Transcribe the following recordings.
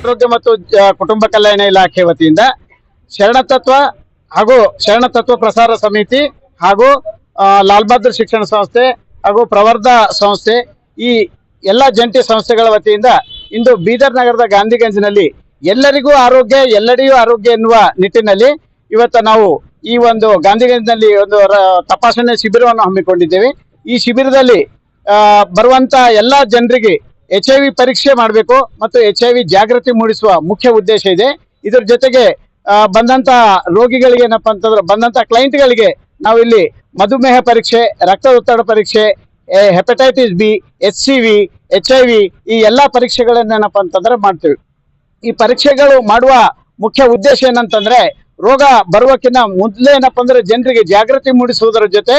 ಆರೋಗ್ಯ ಮತ್ತು ಕುಟುಂಬ ಕಲ್ಯಾಣ ಇಲಾಖೆ ವತಿಯಿಂದ ಶರಣತತ್ವ ಹಾಗೂ ಶರಣ ತತ್ವ ಪ್ರಸಾರ ಸಮಿತಿ ಹಾಗೂ ಲಾಲ್ ಬಹದ್ದೂರ್ ಶಿಕ್ಷಣ ಸಂಸ್ಥೆ ಹಾಗೂ ಪ್ರವರ್ಧ ಸಂಸ್ಥೆ ಈ ಎಲ್ಲ ಜಂಟಿ ಸಂಸ್ಥೆಗಳ ವತಿಯಿಂದ ಇಂದು ಬೀದರ್ ನಗರದ ಗಾಂಧಿಗಂಜ್ನಲ್ಲಿ ಎಲ್ಲರಿಗೂ ಆರೋಗ್ಯ ಎಲ್ಲರಿಗೂ ಆರೋಗ್ಯ ಎನ್ನುವ ನಿಟ್ಟಿನಲ್ಲಿ ಇವತ್ತು ನಾವು ಈ ಒಂದು ಗಾಂಧಿಗಂಜ್ನಲ್ಲಿ ಒಂದು ತಪಾಸಣೆ ಶಿಬಿರವನ್ನು ಹಮ್ಮಿಕೊಂಡಿದ್ದೇವೆ. ಈ ಶಿಬಿರದಲ್ಲಿ ಬರುವಂತ ಎಲ್ಲ ಜನರಿಗೆ ಎಚ್ ಐ ವಿ ಪರೀಕ್ಷೆ ಮಾಡಬೇಕು ಮತ್ತು ಎಚ್ ಐ ವಿ ಜಾಗೃತಿ ಮೂಡಿಸುವ ಮುಖ್ಯ ಉದ್ದೇಶ ಇದೆ. ಇದರ ಜೊತೆಗೆ ಬಂದಂತ ರೋಗಿಗಳಿಗೆ ಏನಪ್ಪಾ ಅಂತಂದ್ರೆ ಬಂದಂತ ಕ್ಲೈಂಟ್ಗಳಿಗೆ ನಾವು ಇಲ್ಲಿ ಮಧುಮೇಹ ಪರೀಕ್ಷೆ, ರಕ್ತದೊತ್ತಡ ಪರೀಕ್ಷೆ hepatitis B H C V H I V ಈ ಎಲ್ಲ ಪರೀಕ್ಷೆಗಳನ್ನೇನಪ್ಪ ಅಂತಂದ್ರೆ ಮಾಡ್ತೀವಿ. ಈ ಪರೀಕ್ಷೆಗಳು ಮಾಡುವ ಮುಖ್ಯ ಉದ್ದೇಶ ಏನಂತಂದ್ರೆ, ರೋಗ ಬರುವಕ್ಕಿಂತ ಮೊದಲೇ ಏನಪ್ಪಾ ಅಂದ್ರೆ ಜನರಿಗೆ ಜಾಗೃತಿ ಮೂಡಿಸುವುದರ ಜೊತೆ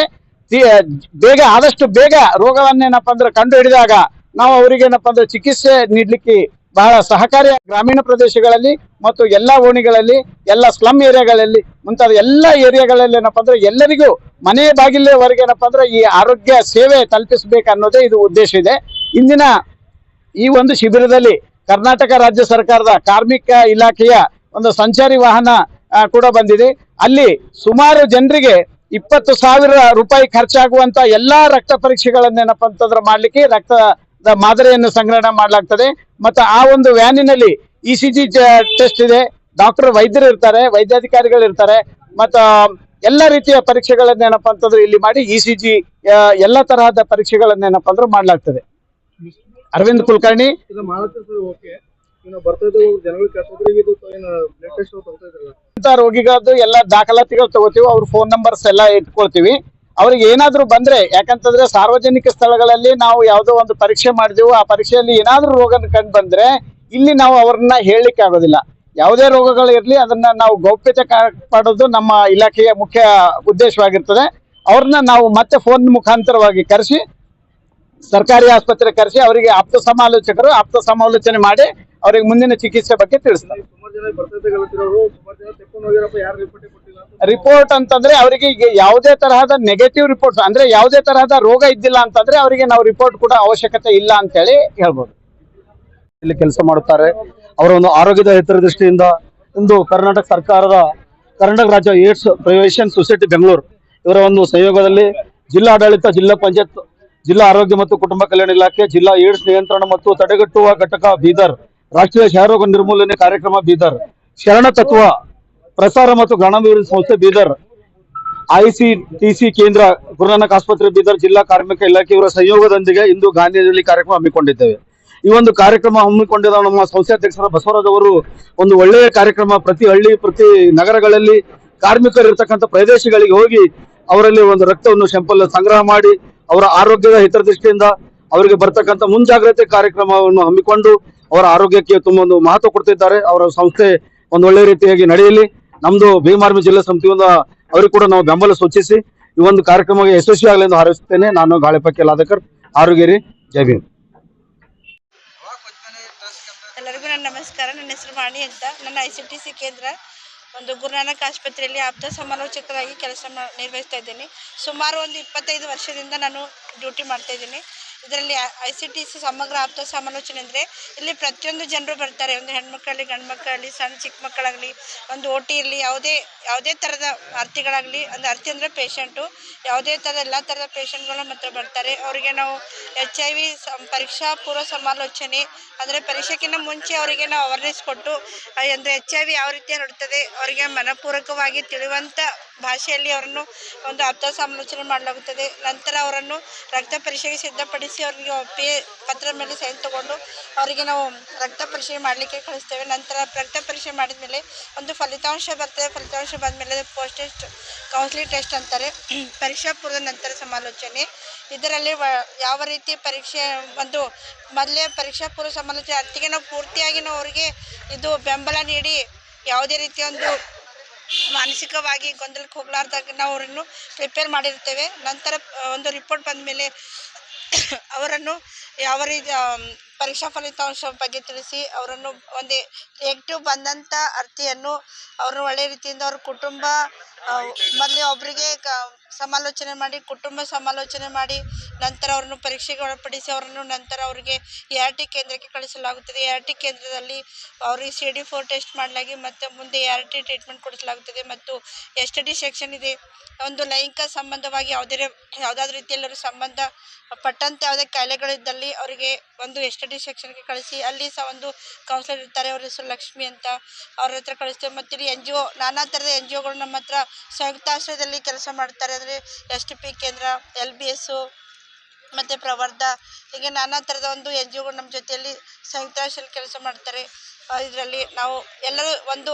ಬೇಗ, ಆದಷ್ಟು ಬೇಗ ರೋಗವನ್ನೇನಪ್ಪ ಅಂದ್ರೆ ಕಂಡು ಹಿಡಿದಾಗ ನಾವು ಅವರಿಗೆ ಏನಪ್ಪಾ ಅಂದ್ರೆ ಚಿಕಿತ್ಸೆ ನೀಡ್ಲಿಕ್ಕೆ ಬಹಳ ಸಹಕಾರಿ ಗ್ರಾಮೀಣ ಪ್ರದೇಶಗಳಲ್ಲಿ ಮತ್ತು ಎಲ್ಲಾ ಓಣಿಗಳಲ್ಲಿ, ಎಲ್ಲ ಸ್ಲಮ್ ಏರಿಯಾಗಳಲ್ಲಿ ಮುಂತಾದ ಎಲ್ಲ ಏರಿಯಾಗಳಲ್ಲಿ ಏನಪ್ಪ ಅಂದ್ರೆ ಎಲ್ಲರಿಗೂ ಮನೆ ಬಾಗಿಲವರೆಗೆ ಏನಪ್ಪಾ ಅಂದ್ರೆ ಈ ಆರೋಗ್ಯ ಸೇವೆ ತಲುಪಿಸಬೇಕು ಅನ್ನೋದೇ ಇದು ಉದ್ದೇಶ ಇದೆ. ಇಂದಿನ ಈ ಒಂದು ಶಿಬಿರದಲ್ಲಿ ಕರ್ನಾಟಕ ರಾಜ್ಯ ಸರ್ಕಾರದ ಕಾರ್ಮಿಕ ಇಲಾಖೆಯ ಒಂದು ಸಂಚಾರಿ ವಾಹನ ಕೂಡ ಬಂದಿದೆ. ಅಲ್ಲಿ ಸುಮಾರು ಜನರಿಗೆ ಇಪ್ಪತ್ತು ಸಾವಿರ ರೂಪಾಯಿ ಖರ್ಚಾಗುವಂತ ಎಲ್ಲಾ ರಕ್ತ ಪರೀಕ್ಷೆಗಳನ್ನೇನಪ್ಪ ಅಂತಂದ್ರೆ ಮಾಡ್ಲಿಕ್ಕೆ ರಕ್ತದ ಮಾದರಿಯನ್ನು ಸಂಗ್ರಹಣ ಮಾಡಲಾಗ್ತದೆ. ಮತ್ತು ಆ ಒಂದು ವ್ಯಾನಿನಲ್ಲಿ ಇ ಸಿ ಜಿ ಟೆಸ್ಟ್ ಇದೆ. ಡಾಕ್ಟರ್ ವೈದ್ಯರು ಇರ್ತಾರೆ ವೈದ್ಯಾಧಿಕಾರಿಗಳು ಇರ್ತಾರೆ. ಮತ್ತು ಎಲ್ಲ ರೀತಿಯ ಪರೀಕ್ಷೆಗಳನ್ನೇನಪ್ಪ ಅಂತಂದ್ರೆ ಇಲ್ಲಿ ಮಾಡಿ ಇ ಸಿ ಜಿ ಎಲ್ಲ ತರಹದ ಪರೀಕ್ಷೆಗಳನ್ನೇನಪ್ಪ ಅಂದ್ರೆ ಮಾಡ್ಲಾಗ್ತದೆ. ಅರವಿಂದ್ ಕುಲಕರ್ಣಿ. ರೋಗಿಗಳದ್ದು ಎಲ್ಲ ದಾಖಲಾತಿಗಳು ತಗೋತೀವಿ. ಅವ್ರ ಫೋನ್ ನಂಬರ್ಸ್ ಎಲ್ಲ ಇಟ್ಕೊಳ್ತೀವಿ. ಅವ್ರಿಗೆ ಏನಾದ್ರೂ ಬಂದ್ರೆ, ಯಾಕಂತಂದ್ರೆ ಸಾರ್ವಜನಿಕ ಸ್ಥಳಗಳಲ್ಲಿ ನಾವು ಯಾವುದೋ ಒಂದು ಪರೀಕ್ಷೆ ಮಾಡಿದೆವು, ಆ ಪರೀಕ್ಷೆಯಲ್ಲಿ ಏನಾದ್ರೂ ರೋಗ ಕಂಡು ಬಂದ್ರೆ ಇಲ್ಲಿ ನಾವು ಅವ್ರನ್ನ ಹೇಳಲಿಕ್ಕೆ ಆಗೋದಿಲ್ಲ. ಯಾವುದೇ ರೋಗಗಳು ಇರಲಿ, ಅದನ್ನ ನಾವು ಗೌಪ್ಯತೆ ಕಾಪಾಡೋದು ನಮ್ಮ ಇಲಾಖೆಯ ಮುಖ್ಯ ಉದ್ದೇಶವಾಗಿರ್ತದೆ. ಅವ್ರನ್ನ ನಾವು ಮತ್ತೆ ಫೋನ್ ಮುಖಾಂತರವಾಗಿ ಕರೆಸಿ, ಸರ್ಕಾರಿ ಆಸ್ಪತ್ರೆ ಕರೆಸಿ, ಅವರಿಗೆ ಆಪ್ತ ಸಮಾಲೋಚಕರು ಆಪ್ತ ಸಮಾಲೋಚನೆ ಮಾಡಿ ಅವರಿಗೆ ಮುಂದಿನ ಚಿಕಿತ್ಸೆ ಬಗ್ಗೆ ತಿಳಿಸ್ತಾರೆ. ರಿಪೋರ್ಟ್ ರಿಪೋರ್ಟ್ ಅಂತಂದ್ರೆ ಅವರಿಗೆ ಈಗ ಯಾವುದೇ ತರಹದ ನೆಗೆಟಿವ್ ರಿಪೋರ್ಟ್ಸ್ ಅಂದ್ರೆ ಯಾವುದೇ ತರಹದ ರೋಗ ಇದ್ದಿಲ್ಲ ಅಂತಂದ್ರೆ ಅವರಿಗೆ ನಾವು ರಿಪೋರ್ಟ್ ಕೂಡ ಅವಶ್ಯಕತೆ ಇಲ್ಲ ಅಂತೇಳಿ ಹೇಳ್ಬೋದು. ಇಲ್ಲಿ ಕೆಲಸ ಮಾಡುತ್ತಾರೆ. ಅವರ ಒಂದು ಆರೋಗ್ಯದ ಹಿತದೃಷ್ಟಿಯಿಂದ ಇಂದು ಕರ್ನಾಟಕ ಸರ್ಕಾರದ, ಕರ್ನಾಟಕ ರಾಜ್ಯ ಏಡ್ಸ್ ಪ್ರಿವೆನ್ಷನ್ ಸೊಸೈಟಿ ಬೆಂಗಳೂರು ಇವರ ಒಂದು ಸಂಯೋಗದಲ್ಲಿ ಜಿಲ್ಲಾಡಳಿತ, ಜಿಲ್ಲಾ ಪಂಚಾಯತ್, ಜಿಲ್ಲಾ ಆರೋಗ್ಯ ಮತ್ತು ಕುಟುಂಬ ಕಲ್ಯಾಣ ಇಲಾಖೆ, ಜಿಲ್ಲಾ ಏಡ್ಸ್ ನಿಯಂತ್ರಣ ಮತ್ತು ತಡೆಗಟ್ಟುವ ಘಟಕ ಬೀದರ್, ರಾಷ್ಟ್ರೀಯ ಕ್ಷಯರೋಗ ನಿರ್ಮೂಲನೆ ಕಾರ್ಯಕ್ರಮ ಬೀದರ್, ಶರಣ ತತ್ವ ಪ್ರಸಾರ ಮತ್ತು ಗಣಾಭಿವೃದ್ಧಿ ಸಂಸ್ಥೆ ಬೀದರ್, ಐಸಿಟಿಸಿ ಕೇಂದ್ರ, ಗುರುನಾನಕ್ ಆಸ್ಪತ್ರೆ ಬೀದರ್ ಜಿಲ್ಲಾ ಕಾರ್ಮಿಕ ಇಲಾಖೆಯವರ ಸಹಯೋಗದೊಂದಿಗೆ ಇಂದು ಗಾಂಧಿಯಲ್ಲಿ ಕಾರ್ಯಕ್ರಮ ಹಮ್ಮಿಕೊಂಡಿದ್ದೇವೆ. ಈ ಒಂದು ಕಾರ್ಯಕ್ರಮ ಹಮ್ಮಿಕೊಂಡಿದ್ದ ನಮ್ಮ ಸಂಸ್ಥೆ ಅಧ್ಯಕ್ಷರ ಬಸವರಾಜ್ ಅವರು ಒಂದು ಒಳ್ಳೆಯ ಕಾರ್ಯಕ್ರಮ ಪ್ರತಿ ಹಳ್ಳಿ, ಪ್ರತಿ ನಗರಗಳಲ್ಲಿ ಕಾರ್ಮಿಕರು ಇರ್ತಕ್ಕಂಥ ಪ್ರದೇಶಗಳಿಗೆ ಹೋಗಿ ಅವರಲ್ಲಿ ಒಂದು ರಕ್ತವನ್ನು ಶಂಪಲ್ ಸಂಗ್ರಹ ಮಾಡಿ ಅವರ ಆರೋಗ್ಯದ ಹಿತದೃಷ್ಟಿಯಿಂದ ಅವರಿಗೆ ಬರ್ತಕ್ಕಂಥ ಮುಂಜಾಗ್ರತೆ ಕಾರ್ಯಕ್ರಮವನ್ನು ಹಮ್ಮಿಕೊಂಡು ಅವರ ಆರೋಗ್ಯಕ್ಕೆ ತುಂಬ ಒಂದು ಮಹತ್ವ ಕೊಡ್ತಿದ್ದಾರೆ. ಅವರ ಸಂಸ್ಥೆ ಒಂದು ಒಳ್ಳೆ ರೀತಿಯಾಗಿ ನಡೆಯಲಿ. ನಮ್ದು ಭೀಮಾರ್ಮಿ ಜಿಲ್ಲಾ ಸಮಿತಿಯಿಂದ ಅವರಿಗೆ ಕೂಡ ನಾವು ಬೆಂಬಲ ಸೂಚಿಸಿ ಈ ಒಂದು ಕಾರ್ಯಕ್ರಮ ಯಶಸ್ವಿ ಆಗಲಿ ಎಂದು ಹಾರೈಸುತ್ತೇನೆ. ನಾನು ಗಾಳಿಪಕ್ಕೆ ಲಾದಕರ್ ಆರೋಗ್ಯರಿ ಜೈ ಎಲ್ಲರಿಗೂ ನನ್ನ ನಮಸ್ಕಾರ. ನನ್ನ ಹೆಸರು ವಾಣಿ ಅಂತ. ನನ್ನ ಐ ಸಿ ಟಿ ಸಿ ಕೇಂದ್ರ ಒಂದು ಗುರುನಾನಕ್ ಆಸ್ಪತ್ರೆಯಲ್ಲಿ ಆಪ್ತ ಸಮಾಲೋಚಕರಾಗಿ ಕೆಲಸ ನಿರ್ವಹಿಸ್ತಾ ಇದ್ದೀನಿ. ಸುಮಾರು ಒಂದು ಇಪ್ಪತ್ತೈದು ವರ್ಷದಿಂದ ನಾನು ಡ್ಯೂಟಿ ಮಾಡ್ತಾ ಇದ್ದೀನಿ. ಇದರಲ್ಲಿ ಐ ಸಿ ಟಿ ಸಿ ಸಮಗ್ರ ಆಪ್ತ ಸಮಾಲೋಚನೆ ಅಂದರೆ ಇಲ್ಲಿ ಪ್ರತಿಯೊಂದು ಜನರು ಬರ್ತಾರೆ. ಒಂದು ಹೆಣ್ಮಕ್ಕಳಲ್ಲಿ ಗಂಡು ಮಕ್ಕಳಲ್ಲಿ ಸಣ್ಣ ಚಿಕ್ಕ ಮಕ್ಕಳಾಗಲಿ ಒಂದು ಓ ಟಿ ಇರಲಿ ಯಾವುದೇ ಯಾವುದೇ ಥರದ ಅರ್ಥಿಗಳಾಗಲಿ ಒಂದು ಅರ್ಥಿ ಅಂದರೆ ಪೇಷಂಟು ಯಾವುದೇ ಥರದ ಎಲ್ಲ ಥರದ ಪೇಷಂಟ್ಗಳು ಮಾತ್ರ ಬರ್ತಾರೆ. ಅವರಿಗೆ ನಾವು ಎಚ್ ಐ ವಿ ಪರೀಕ್ಷಾ ಪೂರ್ವ ಸಮಾಲೋಚನೆ ಅಂದರೆ ಪರೀಕ್ಷೆಗಿಂತ ಮುಂಚೆ ಅವರಿಗೆ ನಾವು ಅವೇರ್ನೆಸ್ ಕೊಟ್ಟು ಅಂದರೆ ಎಚ್ ಐ ವಿ ಯಾವ ರೀತಿ ಹರಡ್ತದೆ ಅವರಿಗೆ ಮನಪೂರ್ವಕವಾಗಿ ತಿಳಿಯುವಂಥ ಭಾಷೆಯಲ್ಲಿ ಅವರನ್ನು ಒಂದು ಆಪ್ತ ಸಮಾಲೋಚನೆ ಮಾಡಲಾಗುತ್ತದೆ. ನಂತರ ಅವರನ್ನು ರಕ್ತ ಪರೀಕ್ಷೆಗೆ ಸಿದ್ಧಪಡಿಸಿ ಅವರಿಗೆ ಪೇ ಪತ್ರದ ಮೇಲೆ ಸೈನ್ ತಗೊಂಡು ಅವರಿಗೆ ನಾವು ರಕ್ತ ಪರೀಕ್ಷೆ ಮಾಡಲಿಕ್ಕೆ ಕಳಿಸ್ತೇವೆ. ನಂತರ ರಕ್ತ ಪರೀಕ್ಷೆ ಮಾಡಿದ ಮೇಲೆ ಒಂದು ಫಲಿತಾಂಶ ಬರ್ತದೆ. ಫಲಿತಾಂಶ ಬಂದಮೇಲೆ ಪೋಸ್ಟ್ ಟೆಸ್ಟ್ ಕೌನ್ಸಿಲಿಂಗ್ ಟೆಸ್ಟ್ ಅಂತಾರೆ. ಪರೀಕ್ಷಾ ಪೂರ್ವ ನಂತರ ಸಮಾಲೋಚನೆ. ಇದರಲ್ಲಿ ಯಾವ ರೀತಿ ಪರೀಕ್ಷೆ ಒಂದು ಮೊದಲೇ ಪರೀಕ್ಷಾ ಪೂರ್ವ ಸಮಾಲೋಚನೆ, ಅತ್ತಿಗೆ ನಾವು ಪೂರ್ತಿಯಾಗಿ ನಾವು ಅವರಿಗೆ ಇದು ಬೆಂಬಲ ನೀಡಿ ಯಾವುದೇ ರೀತಿಯ ಒಂದು ಮಾನಸಿಕವಾಗಿ ಗೊಂದಲಕ್ಕೆ ಹೋಗ್ಲಾರ್ದಾಗ ನಾವು ಅವರನ್ನು ಪ್ರಿಪೇರ್ ಮಾಡಿರ್ತೇವೆ. ನಂತರ ಒಂದು ರಿಪೋರ್ಟ್ ಬಂದ ಮೇಲೆ ಅವರನ್ನು ಯಾವ ರೀತಿ ಪರೀಕ್ಷಾ ಫಲಿತಾಂಶ ಬಗ್ಗೆ ತಿಳಿಸಿ ಅವರನ್ನು ಒಂದು ನೆಗೆಟಿವ್ ಬಂದಂಥ ಅರ್ಥಿಯನ್ನು ಅವರು ಒಳ್ಳೆಯ ರೀತಿಯಿಂದ ಅವ್ರ ಕುಟುಂಬ ಮೊದಲೇ ಒಬ್ಬರಿಗೆ ಕ ಸಮಾಲೋಚನೆ ಮಾಡಿ, ಕುಟುಂಬ ಸಮಾಲೋಚನೆ ಮಾಡಿ, ನಂತರ ಅವರನ್ನು ಪರೀಕ್ಷೆಗೆ ಒಳಪಡಿಸಿ ಅವರನ್ನು ನಂತರ ಅವರಿಗೆ ಎ ಆರ್ ಟಿ ಕೇಂದ್ರಕ್ಕೆ ಕಳಿಸಲಾಗುತ್ತದೆ. ಎ ಆರ್ ಟಿ ಕೇಂದ್ರದಲ್ಲಿ ಅವರಿಗೆ ಸಿ ಡಿ ಫೋರ್ ಟೆಸ್ಟ್ ಮಾಡಲಾಗಿ ಮತ್ತು ಮುಂದೆ ಎ ಆರ್ ಟಿ ಟ್ರೀಟ್ಮೆಂಟ್ ಕೊಡಿಸಲಾಗುತ್ತದೆ ಮತ್ತು ಎಸ್ ಟಿ ಡಿ ಸೆಕ್ಷನ್ ಇದೆ. ಒಂದು ಲೈಂಗಿಕ ಸಂಬಂಧವಾಗಿ ಯಾವುದೇ ಯಾವುದಾದ್ರೂ ರೀತಿಯಲ್ಲರೂ ಸಂಬಂಧ ಪಟ್ಟಂತೆ ಯಾವುದೇ ಕಾಯಿಲೆಗಳಿದ್ದಲ್ಲಿ ಅವರಿಗೆ ಒಂದು ಎಸ್ ಟಿ ಡಿ ಸೆಕ್ಷನ್ಗೆ ಕಳಿಸಿ, ಅಲ್ಲಿ ಸಹ ಒಂದು ಕೌನ್ಸಿಲರ್ ಇರ್ತಾರೆ, ಅವ್ರ ಹೆಸರು ಲಕ್ಷ್ಮಿ ಅಂತ ಅವ್ರ ಹತ್ರ ಕಳಿಸ್ತೇವೆ. ಮತ್ತು ಇಲ್ಲಿ ಎನ್ ಜಿ ಒ ನಾನಾ ಥರದ ಎನ್ ಜಿ ಒಗಳು ನಮ್ಮ ಹತ್ರ ಸಂಯುಕ್ತಾಶ್ರಯದಲ್ಲಿ ಕೆಲಸ ಮಾಡ್ತಾರೆ. ಅಂದರೆ ಎಸ್ ಟಿ ಪಿ ಕೇಂದ್ರ, ಎಲ್ ಬಿ ಎಸ್ಸು ಮತ್ತು ಪ್ರವರ್ಧ, ಹೀಗೆ ನಾನಾ ಥರದ ಒಂದು ಎನ್ ಜಿ ಒಗಳು ನಮ್ಮ ಜೊತೆಯಲ್ಲಿ ಸಂಯುಕ್ತಾಶ್ರಯದಲ್ಲಿ ಕೆಲಸ ಮಾಡ್ತಾರೆ. ಇದರಲ್ಲಿ ನಾವು ಎಲ್ಲರೂ ಒಂದು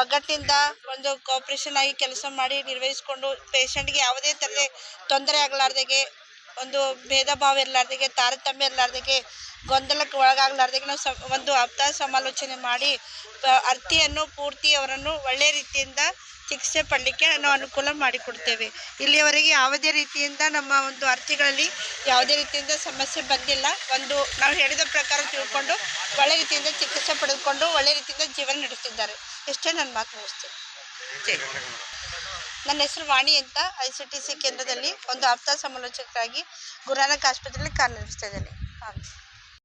ಒಗ್ಗಟ್ಟಿನಿಂದ ಒಂದು ಕೋಪ್ರೇಷನ್ ಆಗಿ ಕೆಲಸ ಮಾಡಿ ನಿರ್ವಹಿಸಿಕೊಂಡು ಪೇಷಂಟ್ಗೆ ಯಾವುದೇ ಥರದ ತೊಂದರೆ ಆಗಲಾರ್ದಾಗೆ, ಒಂದು ಭೇದ ಭಾವ ಇರಲಾರ್ದಾಗೆ, ತಾರತಮ್ಯ ಇರಲಾರ್ದಾಗೆ, ಗೊಂದಲಕ್ಕೆ ಒಳಗಾಗಲಾರ್ದಾಗೆ ನಾವು ಸ ಒಂದು ಅರ್ಥ ಸಮಾಲೋಚನೆ ಮಾಡಿ ಅರ್ತಿಯನ್ನು, ಪೂರ್ತಿ ಅವರನ್ನು ಒಳ್ಳೆಯ ರೀತಿಯಿಂದ ಚಿಕಿತ್ಸೆ ಪಡಲಿಕ್ಕೆ ನಾವು ಅನುಕೂಲ ಮಾಡಿಕೊಡ್ತೇವೆ. ಇಲ್ಲಿಯವರೆಗೆ ಯಾವುದೇ ರೀತಿಯಿಂದ ನಮ್ಮ ಒಂದು ಅರ್ಜಿಗಳಲ್ಲಿ ಯಾವುದೇ ರೀತಿಯಿಂದ ಸಮಸ್ಯೆ ಬಂದಿಲ್ಲ. ಒಂದು ನಾವು ಹೇಳಿದ ಪ್ರಕಾರ ತಿಳ್ಕೊಂಡು ಒಳ್ಳೆ ರೀತಿಯಿಂದ ಚಿಕಿತ್ಸೆ ಪಡೆದುಕೊಂಡು ಒಳ್ಳೆ ರೀತಿಯಿಂದ ಜೀವನ ನಡೆಸಿದ್ದಾರೆ ಎಷ್ಟೇ ನನ್ನ ಮಾತು ಮುಗಿಸ್ತೇನೆ. ನನ್ನ ಹೆಸರು ವಾಣಿ ಅಂತ ಐ ಸಿ ಟಿ ಸಿ ಕೇಂದ್ರದಲ್ಲಿ ಒಂದು ಆಪ್ತ ಸಮಾಲೋಚಕರಾಗಿ ಗುರುನಾನಕ್ ಆಸ್ಪತ್ರೆಯಲ್ಲಿ ಕಾರ್ಯನಿರ್ವಹಿಸ್ತಾ ಇದ್ದೇನೆ. ಹಾಂ